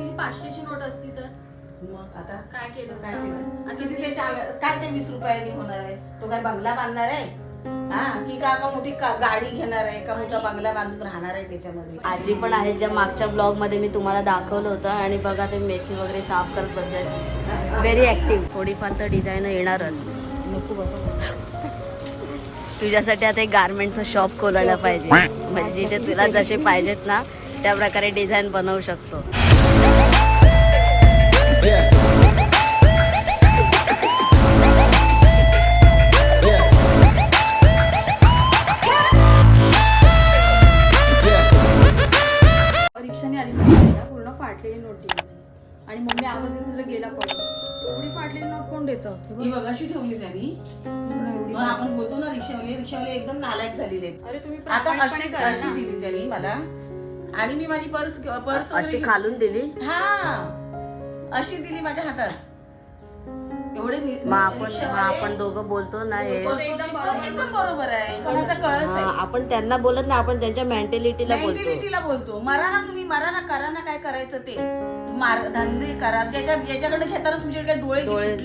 ती पाचशेची नोट असती तर? मग आता काय केलं काय असतं? केलं? आता किती वीस- त्याच्या अंगा- काय ते वीस रुपयाने होणार आहे? तो काय बंगला बांधणार आहे? हा की का का मोठी का- गाडी घेणार आहे? का मोठा बंगला बांधून राहणार आहे त्याच्यामध्ये? आजी पण आहेत ज्या मागच्या ब्लॉगमध्ये मी तुम्हाला दाखवलं होतं आणि बघा ते मेथी वगैरे साफ करत बसले व्हेरी ऍक्टिव्ह थोडीफार तर डिझाईन येणारच. तुझ्यासाठी आता एक गारमेंटचं शॉप खोलायला पाहिजे. म्हणजे जिथे तुला जसे पाहिजेत ना त्या प्रकारे डिझाईन बनवू शकतो. फाटलेली नोट दिली आणि मम्मी आवाज तर गेला पडून एवढी फाटलेली नोट कोण देतं? हे बघ, बघ अशी ठेवली त्यांनी आपण बोलतो ना रिक्षावाले रिक्षावाले एकदम नालायक झालेले आहेत. अरे तुम्ही आता अशी. दिली त्यांनी मला. आणि मी माझी पर्स पर्स अशी खालून दिली? हा. अशी दिली माझ्या हातात. एवढे मग आपण दोघं बोलतो ना हे. बोलतो. एकदम बरोबर. एकदम बरोबर आहे. कोणाचा कळस हा, आहे आपण त्यांना बोलत नाही आपण त्यांच्या मेंटॅलिटीला बोलतो. मेंटॅलिटीला बोलतो. मरा ना तुम्ही मरा ना करा ना काय करायचं ते. मार धंदे करा. ज्याच्या ज्याच्याकडे घेताना तुमच्याकडे काय डोळे डोळे-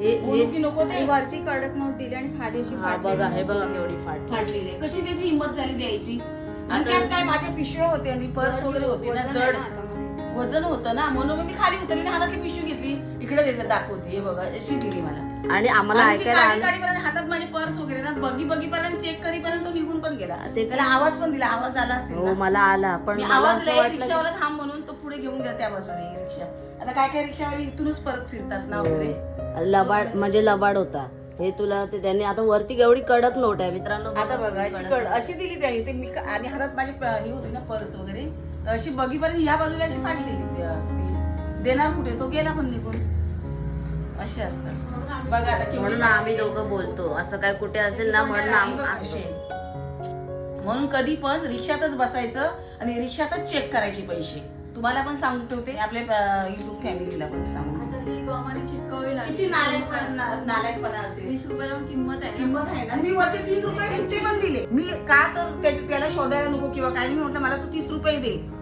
हे बोलू हे- की नको ते. वरती कडक नोट दिली आणि खाली अशी हा फाटलेली. बघा हे बघा. केवढी फाट फाटलेले. कशी त्याची हिंमत झाली द्यायची? आणि त्यात काय? माझ्या पिशव्या होत्या आणि पर्स वगैरे होते ना वजन आहे जड ना. वजन होतं ना म्हणून मी खाली उतरली आणि हातातली पिशवी घेतली. इकडे देते दाखवते. हे बघा अशी दिली मला. आणि आम्हाला आणि ती ऐकायला गाडी आलं- गाडीपर्यंत हातात माझी पर्स वगैरे ना बगी बगीपर्यंत चेक करीपर्यंत तो निघून पण गेला. ते- त्याला आवाज पण दिला आवाज आला असेल हो ना. मला आला पण मी मला आवाज असं दिला वाटलं की- रिक्षावाला थांब म्हणून तो पुढे घेऊन गेला त्या बाजूने ही रिक्षा. आता काय काय रिक्षावाले इथूनच परत फिरतात ना वगैरे. हो. लबाड म्हणजे लबाड होता. हे तुला ते त्यांनी आता वरती एवढी कडक नोट आहे मित्रांनो आता बघा अशी कड अशी दिली त्याने ते मी आणि हातात माझी प- ही होती ना पर्स वगैरे. अशी बगीपर्यंत ह्या बाजूला अशी ही. देणार कुठे? तो गेला पण निघून. असे असतात. बघा म्हणून आम्ही दोघं बोलतो. असं काय कुठे असेल ना म्हणून. म्हणून कधी पण रिक्षातच बसायचं आणि रिक्षातच चेक करायचे पैसे. तुम्हाला पण सांगून ठेवते. आपल्या युट्यूब फॅमिलीला पण सांगून ती किती नालायक नालायकपणा असेल. वीस रुपयाला पण किंमत आहे ना. किंमत आहे ना? मी वरचे तीन रुपये सुट्टे पण दिले. मी का तर त्याच्या- त्याला शोधायला नको किंवा काय नाही मी म्हटलं मला तू तीस रुपये दे.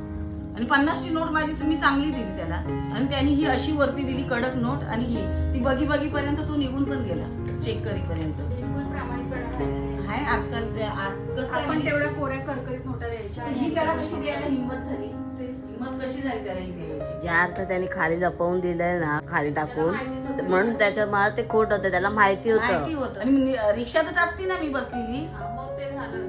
आणि पन्नासची नोट माझी मी चांगली दिली त्याला. आणि त्यांनी ही अशी वरती दिली कडक नोट आणि ही. ती बगी बगी पर्यंत तो निघून पण गेला. चेक करीपर्यंत. बिलकुल प्रामाणिकपणा नाही. हाय आजकालचे आज कसं आहे आपण माहिती आहे? तेवढ्या कोऱ्या करकरीत नोटा द्यायच्या ही त्याला कशी द्यायला हिंमत झाली. हिंमत कशी झाली त्याला ही द्यायची ज्या अर्थ त्यांनी खाली लपवून दिलंय ना खाली टाकून. म्हणून त्याच्या मला ते खोट होतं त्याला माहिती माहिती होतं. होतं आणि मी रिक्षातच असती ना मी बसलेली. हा,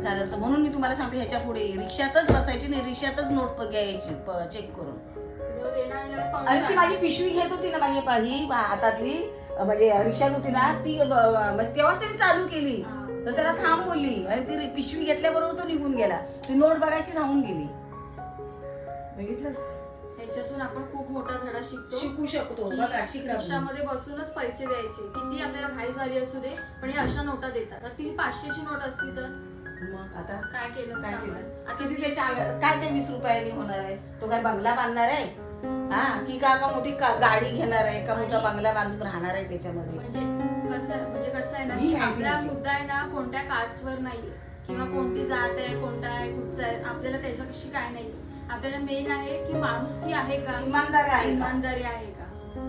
झालं. असतं. म्हणून मी तुम्हाला सांगते ह्याच्या पुढे रिक्षातच बसायची नाही रिक्षातच नोट प- घ्यायची चेक करून. आणि ती. माझी पिशवी घेत होती ना माझी पा- ही बा- हातातली. अं, म्हणजे रिक्षात होती ना ती ब- ब- म्हणजे तेव्हाच त्यांनी चालू केली. हा. तर त्याला थांब बोलली आणि ती रि- पिशवी घेतल्याबरोबर तो निघून गेला. ती नोट बघायची राहून गेली. बघितलंस? ह्याच्यातून आपण खूप मोठा धडा शिकतो. शिकू शकतो की बघा शिका रिक्षामध्ये बसूनच पैसे द्यायचे. किती आपल्याला घाई झाली असू दे पण हे अशा नोटा देतात. तर ती पाचशेची नोट असती तर? मग आता काय केलं काय असतं केलं? आपण? आता किती वीस- त्याच्या अंगा- काय ते वीस रुपयाने होणार आहे? तो काय बंगला बांधणार आहे? हा की का का मोठी का- गाडी घेणार आहे? का मोठा बंगला बांधून राहणार आहे त्याच्यामध्ये? म्हणजे कसं म्हणजे कसं आहे ना की माहिती आपला. मुद्दा आहे ना कोणत्या कास्टवर नाहीये. किंवा कोणती जात आहे कोणता आहे कुठचा आहे आपल्याला त्याच्याशी काय नाही आपल्याला मेन आहे की माणुसकी आहे का? इमानदारी आहे का? इमानदारी आहे का?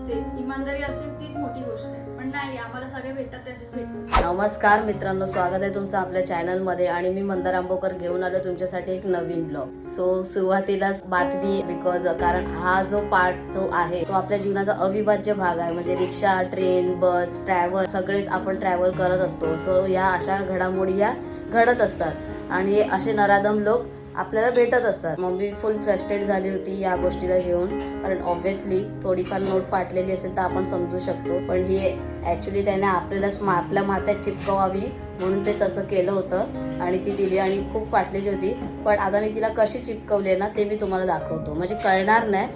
तेच इमानदारी असेल तीच मोठी गोष्ट आहे. पण नाही आम्हाला सगळे भेटतात तसेच भेटतात. नमस्कार मित्रांनो स्वागत आहे तुमचं आपल्या चॅनलमध्ये आणि मी मंदार आंबोकर घेऊन आलो तुमच्यासाठी एक नवीन ब्लॉग सो सुरुवातीलाच बातमी बिकॉज कारण हा जो पार्ट जो आहे तो आपल्या जीवनाचा अविभाज्य भाग आहे. म्हणजे रिक्षा ट्रेन बस ट्रॅव्हल सगळेच आपण ट्रॅव्हल करत असतो. सो या अशा घडामोडी या घडत असतात. आणि असे नराधम लोक आपल्याला भेटत असतात. मम्मी फुल फ्रस्ट्रेट झाली होती या गोष्टीला घेऊन. कारण ऑब्व्हियसली थोडीफार नोट फाटलेली असेल तर आपण समजू शकतो. पण ही ॲक्च्युली त्याने आपल्यालाच मा- आपल्या माथ्यात चिपकवावी म्हणून ते तसं केलं होतं. आणि ती दिली आणि खूप फाटलेली होती. पण आता मी तिला कशी चिपकवली ना ते मी तुम्हाला दाखवतो. म्हणजे कळणार नाही.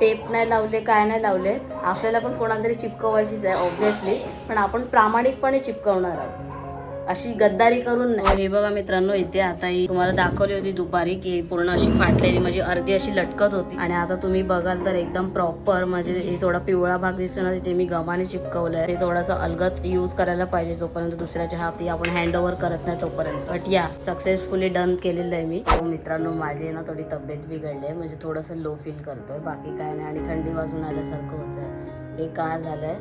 टेप नाही लावले काय नाही लावले. आपल्याला पण कोणाला तरी चिपकवायचीच आहे ऑब्व्हियसली पण आपण प्रामाणिकपणे चिपकवणार आहोत. अशी गद्दारी करून नाही. हे बघा मित्रांनो इथे आता ही तुम्हाला दाखवली होती दुपारी की पूर्ण अशी फाटलेली म्हणजे अर्धी अशी लटकत होती. आणि आता तुम्ही बघाल तर एकदम प्रॉपर म्हणजे हे थोडा पिवळा भाग दिसतो ना तिथे मी गव्हाने चिपकवलंय. ते थोडासा अलगत यूज करायला पाहिजे जोपर्यंत दुसऱ्याच्या हाती आपण हँड ओव्हर करत नाही तोपर्यंत. बट या सक्सेसफुली डन केलेलं आहे मी हो मित्रांनो माझी ना थोडी तब्येत बिघडली आहे म्हणजे थोडंसं लो फील करतोय. बाकी काय नाही आणि थंडी वाजून आल्यासारखं होतंय. हे का झालंय?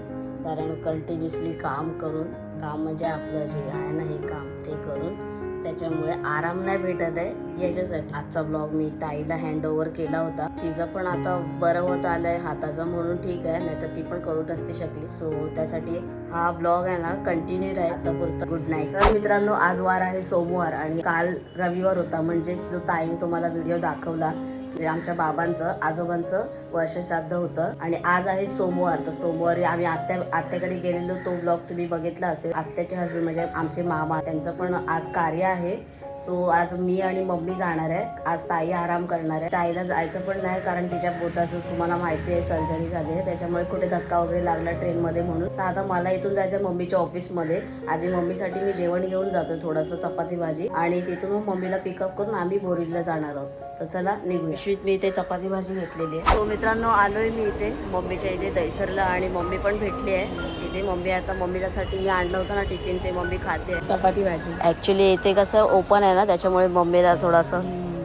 कारण कंटिन्युअसली काम करून काम म्हणजे आपलं जे आहे ना हे काम ते करून त्याच्यामुळे आराम नाही भेटत आहे. याच्यासाठी आजचा ब्लॉग मी ताईला हँड ओव्हर केला होता. तिचं पण आता बरं होत आलंय हाताचं म्हणून ठीक आहे नाही तर ती पण करू नसती शकली. सो त्यासाठी हा ब्लॉग आहे ना कंटिन्यू राहील आता पुरतं गुड नाईट तर मित्रांनो आज वार आहे सोमवार आणि काल रविवार होता. म्हणजेच जो ताईने तुम्हाला व्हिडिओ दाखवला म्हणजे आमच्या बाबांचं आजोबांचं वर्षश्राद्ध होतं. आणि आज आहे सोमवार. तर सोमवारी आम्ही आत्या आत्याकडे गेलेलो. तो ब्लॉग तुम्ही बघितला असेल. आत्याचे हसबंड म्हणजे आमचे मामा. त्यांचं पण आज कार्य आहे. सो आज मी आणि मम्मी जाणार आहे. आज ताई आराम करणार आहे. ताईला जायचं पण नाही कारण तिच्या बोटाचं तुम्हाला माहिती आहे सर्जरी झाली आहे. त्याच्यामुळे कुठे धक्का वगैरे लागला ट्रेनमध्ये म्हणून. तर आता मला इथून जायचं मम्मीच्या ऑफिसमध्ये आधी मम्मीसाठी मी जेवण घेऊन जातो थोडंसं चपाती भाजी. आणि तिथून मग मम्मीला पिकअप करून आम्ही बोरीला जाणार आहोत. तर चला निघूया. पिशवीत मी इथे चपाती भाजी घेतलेली आहे. तो मित्रांनो आलोय मी इथे. मम्मीच्या इथे दैसरला आणि मम्मी पण भेटली आहे. इथे मम्मी आता मम्मीसाठी मी आणलं होतं ना टिफिन ते मम्मी खाते चपाती भाजी. ऍक्च्युली इथे कसं ओपन आहे ना त्याच्यामुळे मम्मीला थोडंसं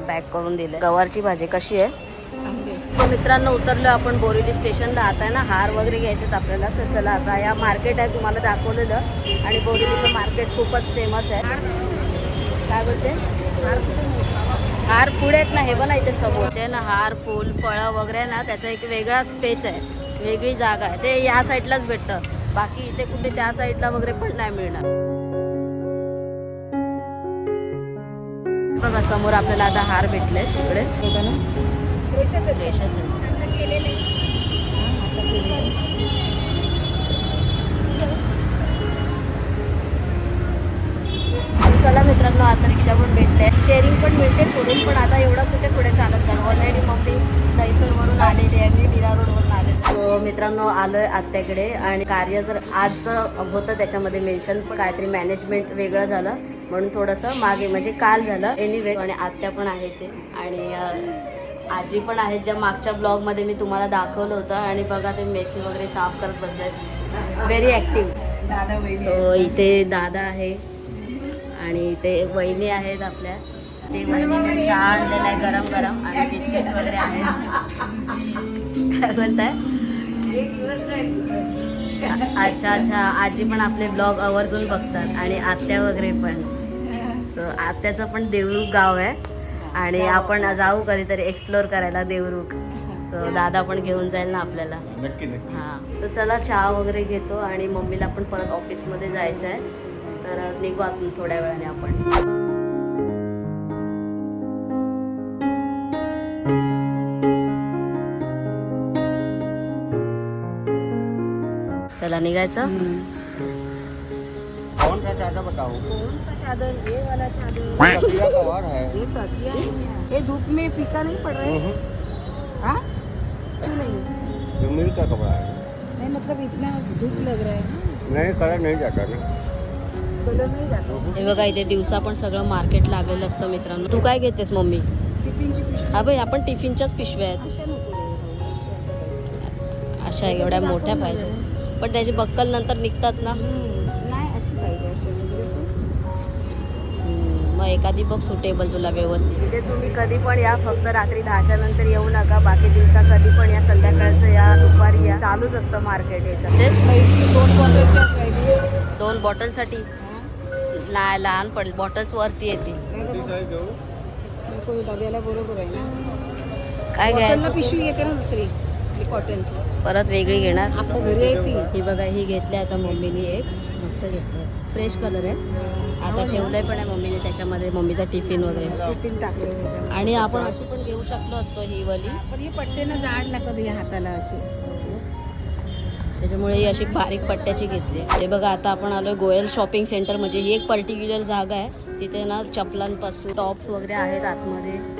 पॅक करून दिलं गवारची भाजी कशी आहे? मित्रांनो उतरलो आपण बोरिवली स्टेशनला. आता आहे ना हार वगैरे घ्यायचेत आपल्याला तर चला आता या मार्केट आहे तुम्हाला दाखवलेलं. आणि बोरिवलीचं मार्केट खूपच फेमस आहे. काय बोलते? हार पुढे आहेत ना हे बघा इथे समोर. ते ना हार फुल फळं वगैरे ना त्याचा एक वेगळा स्पेस आहे. वेगळी जागा आहे. ते या साईडलाच भेटतं. बाकी इथे कुठे त्या साईडला वगैरे पण नाही मिळणार. बघा समोर आपल्याला आता हार भेटले तिकडे. चला मित्रांनो आता रिक्षा पण भेटते. शेअरिंग पण मिळते पुढून पण. आता एवढं कुठे पुढे चालत जाणार? ऑलरेडी मम्मी दहीसरवरून आलेली आहे मी मीरा रोडवरून आले. सो मित्रांनो आलोय आत्याकडे. आणि कार्य जर आज होतं त्याच्यामध्ये मेन्शन पण काहीतरी मॅनेजमेंट वेगळं झालं. म्हणून थोडंसं मागे म्हणजे काल झालं. एनिवे आणि आत्या पण आहे ते. आणि आजी पण आहेत ज्या मागच्या ब्लॉगमध्ये मी तुम्हाला दाखवलं होतं. आणि बघा ते मेथी वगैरे साफ करत बसलेत. व्हेरी ॲक्टिव्ह सो इथे दादा आहे. आणि इथे वहिनी आहेत आपल्या. ते वहिनीने चहा आणलेला आहे गरम गरम आणि बिस्किट्स वगैरे आहेत. काय बोलताय? अच्छा अच्छा. आजी पण आपले ब्लॉग आवर्जून बघतात. आणि आत्या वगैरे पण. सो आत्याचं पण देवरुख गाव आहे. आणि आपण जाऊ कधीतरी एक्सप्लोर करायला देवरुख. सो दादा पण घेऊन जाईल ना आपल्याला. नक्की नक्की. हा. तर चला चहा वगैरे घेतो आणि मम्मीला पण परत ऑफिसमध्ये जायचं आहे तर निघू आपण थोड्या वेळाने आपण. चला निघायचं? चादर बताओ। कौन सा चादर? ये वाला चादर। तकिया का और है। ये तकिया है। ये धूप में फीका नहीं पड़ रहा? है हाँ? क्यों नहीं? का कपड़ा है। नहीं मतलब इतना धूप लग रहा है नहीं कलर नहीं जाता ना कलर नहीं जाता। हे बघा इथे दिवसा पण सगळं मार्केट लागलेलं असतं मित्रांनो. तू काय घेतेस मम्मी? टिफिनची हा भाई आपण टिफिनच्याच पिशव्या आहेत. अशा एवढ्या मोठ्या पाहिजे. पण त्याची बक्कल नंतर निघतात ना. एखादी बघ सुटेबल तुला व्यवस्थित. इथे तुम्ही कधी पण या फक्त रात्री दहाच्या नंतर येऊ नका. बाकी दिवसा कधी पण या संध्याकाळचं या दुपारी या. चालूच असतं मार्केट हे सध्याच पहिली दोन बॉटलच्या पाहिजे दोन बॉटलसाठी लहान पडेल. बॉटल्स वरती येतील. काय घ्यायचं? पिशवी येते ना दुसरी? आपली कॉटनची परत वेगळी घेणार. आपल्या घरी आहे ती. ही बघा ही घेतली आता मम्मीने एक. मस्त घेतलं फ्रेश कलर आहे. आता ठेवलंय पण आहे मम्मीने त्याच्यामध्ये मम्मीचा टिफिन वगैरे. टिफिन टाकले आणि आपण अशी पण घेऊ शकलो असतो ही वाली. पण ही पट्टे ना जाड लागत या हाताला अशी. त्याच्यामुळे ही अशी बारीक पट्ट्याची घेतली हे बघा आता आपण आलोय गोयल शॉपिंग सेंटर म्हणजे ही एक पर्टिक्युलर जागा आहे. तिथे ना चपलांपासून टॉप्स वगैरे आहेत आतमध्ये.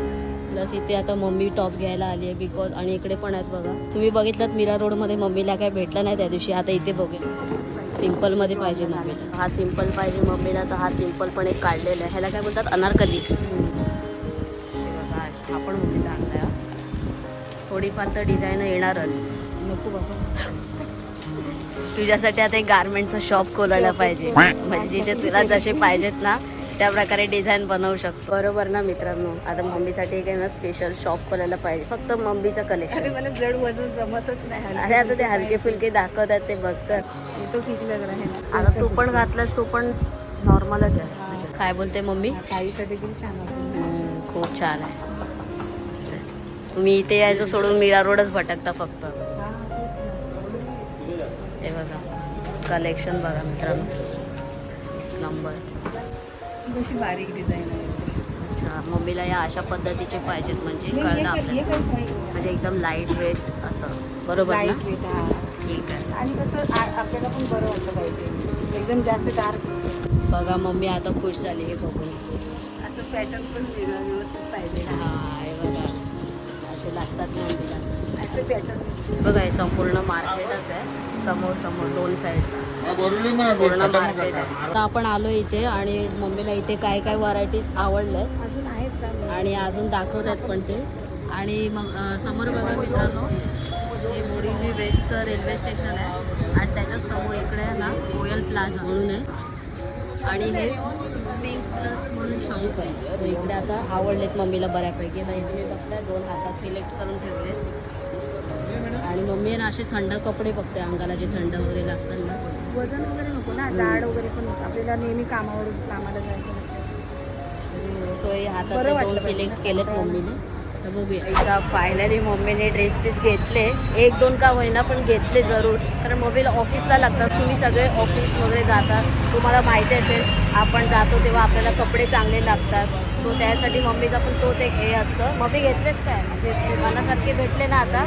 प्लस इथे आता मम्मी टॉप घ्यायला आली आहे बिकॉज आणि इकडे पण आहेत बघा. तुम्ही बघितलं मीरा रोडमध्ये मम्मीला काय भेटलं नाही त्या दिवशी. आता इथे बघेल सिंपलमध्ये पाहिजे मम्मीला. हा सिंपल पाहिजे मम्मीला तर हा सिंपल पण एक काढलेला आहे. ह्याला काय बोलतात? अनारकली. हे बघा, हा पण मम्मी चांगला आहे. थोडीफार तर डिझाईन येणारच. नको बाबा. तुझ्यासाठी आता एक गारमेंटचं शॉप खोलायला पाहिजे. म्हणजे जिथे तुला जसे पाहिजेत ना त्या प्रकारे डिझाईन बनवू शकतो. बरोबर ना मित्रांनो? आता मम्मीसाठी एक आहे ना स्पेशल शॉप खोलायला पाहिजे. फक्त मम्मीचं कलेक्शन मला जड वजन जमतच नाही अरे आता ते हलके फुलके दाखवतात ते बघतात तो ठीक लग रहा है आता तू पण घातलास तू पण नॉर्मलच आहे. काय बोलते मम्मी? ताईसाठी खूप छान आहे. तुम्ही इथे यायचं सोडून मीरा रोडच भटकता फक्त. ते बघा. कलेक्शन बघा मित्रांनो. नंबर कशी बारीक डिझाईन आहे. अच्छा मम्मीला या अशा पद्धतीचे पाहिजेत म्हणजे कळलं आपल्याला. आहे? म्हणजे एकदम लाइट वेट असं. बरोबर ना? Weight, हा. ठीक आहे. आणि कसं आ- आपल्याला पण बरं वाटलं पाहिजे. एकदम जास्त डार्क बघा मम्मी आता खुश झाली हे बघून. असं पॅटर्न पण वेगळं व्यवस्थित पाहिजे. हा हे बघा. असे लागतात मम्मीला. बघा हे संपूर्ण मार्केटच आहे. समोर समोर दोन साईडला पूर्ण मार्केट आहे. आपण आलो इथे आणि मम्मीला इथे काय काय व्हरायटीज आवडल्या? अजून आहेत का? आणि अजून दाखवत आहेत पण ते. आणि मग समोर बघा मित्रांनो हे बोरिवली वेस्टचं रेल्वे स्टेशन आहे. आणि त्याच्यासमोर इकडे आहे ना कोयल प्लाझा म्हणून आहे. आणि हे पिंक प्लस म्हणून शॉप आहे. इकडे आता आवडलेत मम्मीला बऱ्यापैकी. तर हे तुम्ही बघताय दोन हातात सिलेक्ट करून ठेवले आणि मम्मी ना असे थंड कपडे बघते अंगाला जे थंड वगैरे लागतात ना. वजन वगैरे नको ना जाड वगैरे पण आपल्याला नेहमी कामावर कामाला जायचं. सो हे हातात दोन. सिलेक्ट केलेत मम्मीने. तर बघूया. ऐसा फायनली मम्मीने ड्रेस पीस घेतले. एक दोन का होईना पण घेतले जरूर. कारण मम्मीला ऑफिसला लागतात. तुम्ही सगळे ऑफिस वगैरे जातात तुम्हाला माहिती असेल आपण जातो तेव्हा आपल्याला कपडे चांगले लागतात. सो त्यासाठी मम्मीचा पण तोच एक हे असतं. मम्मी घेतलेच काय? मनासारखे भेटले ना आता?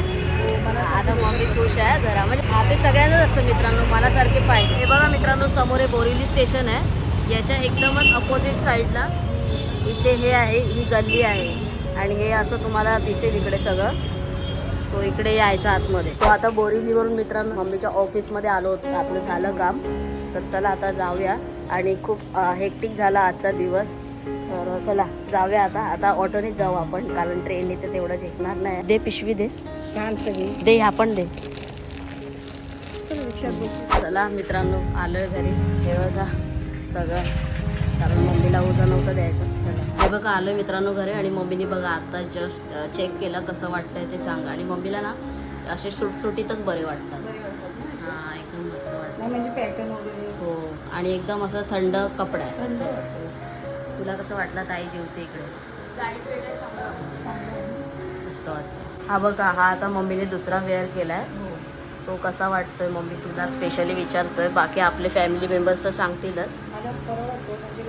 आता मम्मी खुश आहे जरा. म्हणजे हा ते सगळ्यांनाच असतं मित्रांनो. मनासारखे पाहिजे हे बघा मित्रांनो समोर हे बोरिवली स्टेशन आहे. याच्या एकदमच अपोजिट साईडला इथे हे आहे ही गल्ली आहे. आणि हे असं तुम्हाला दिसेल इकडे सगळं. सो इकडे यायचं आतमध्ये. सो आता बोरिवलीवरून मित्रांनो मम्मीच्या ऑफिसमध्ये आलो होतो. आपलं झालं काम. तर चला आता जाऊया. आणि खूप हेक्टिक झाला आजचा दिवस. तर चला जाऊया आता. आता ऑटोनेच जाऊ आपण कारण ट्रेनने तर तेवढं झेकणार नाही. दे पिशवी दे. छान सगळी. दे आपण दे. चल मित्रांनो आलोय घरी. हे बघा सगळं. कारण मम्मीला उजा नव्हतं द्यायचं. चला. हे बघा आलोय मित्रांनो घरी आणि मम्मीने बघा आता जस्ट चेक केलं कसं वाटतंय ते सांगा. आणि मम्मीला ना असे सुटसुटीतच बरे वाटतात? हा एकदम मस्त वाटतं. म्हणजे पॅटर्न वगैरे. हो आणि एकदम असं थंड कपडा आहे. तुला कसं वाटलं ताई जेवते इकडे? आहे आहे हा बघा हा आता मम्मीने दुसरा वेअर केलाय. हो. सो कसा वाटतोय मम्मी तुला? स्पेशली विचारतोय. बाकी आपले फॅमिली मेंबर्स तर सांगतीलच. वाटतं म्हणजे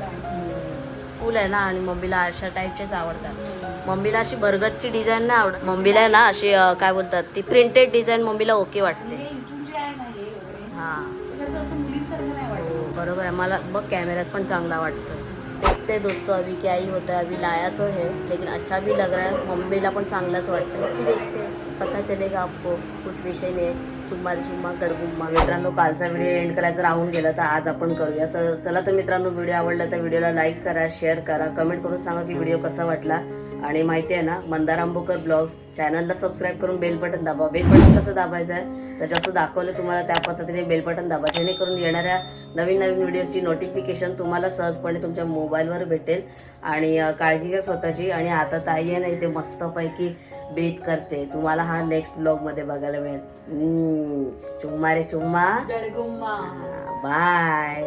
आहे. फुल आहे ना? आणि मम्मीला अशा टाईपचेच आवडतात. मम्मीला अशी भरगतची डिझाईन नाही आवडत. मम्मीला आहे ना अशी काय बोलतात ती प्रिंटेड डिझाइन मम्मीला ओके वाटते. बरोबर आहे. मला बघ कॅमेऱ्यात पण चांगला वाटतो. देखते दोस्तों अभी क्या ही होता है अभी लाया तो है. लेकिन अच्छा भी लग रहा है. मम्मीला पण चांगलाच वाटतं देखते. पता चलेगा आपको कुछ विषय नाही चुम्मा चुम्मा गडगुम्मा मित्रांनो कालचा व्हिडिओ एंड करायचा राहून गेला तर आज आपण करूया. तर चला तर मित्रांनो व्हिडिओ आवडला तर व्हिडिओला लाईक करा शेअर करा. कमेंट करून सांगा की व्हिडिओ कसा वाटला. आणि माहिती आहे ना मंदार आंबोकर ब्लॉग्स चॅनलला सबस्क्राईब करून बेल बटन दाबा. बेल बटन कसं दाबायचं आहे? तर जसं दाखवलं तुम्हाला त्या पद्धतीने बेल बटन दाबा. जेणेकरून येणाऱ्या नवीन नवीन व्हिडिओजची नोटिफिकेशन तुम्हाला सहजपणे तुमच्या मोबाईलवर भेटेल. आणि काळजी घ्या स्वतःची. आणि आता ताई आहे ना इथे मस्तपैकी बेत करते. तुम्हाला हा नेक्स्ट ब्लॉगमध्ये बघायला मिळेल. हम्म, चुम्मा रे चुम्मा गडगुम्मा बाय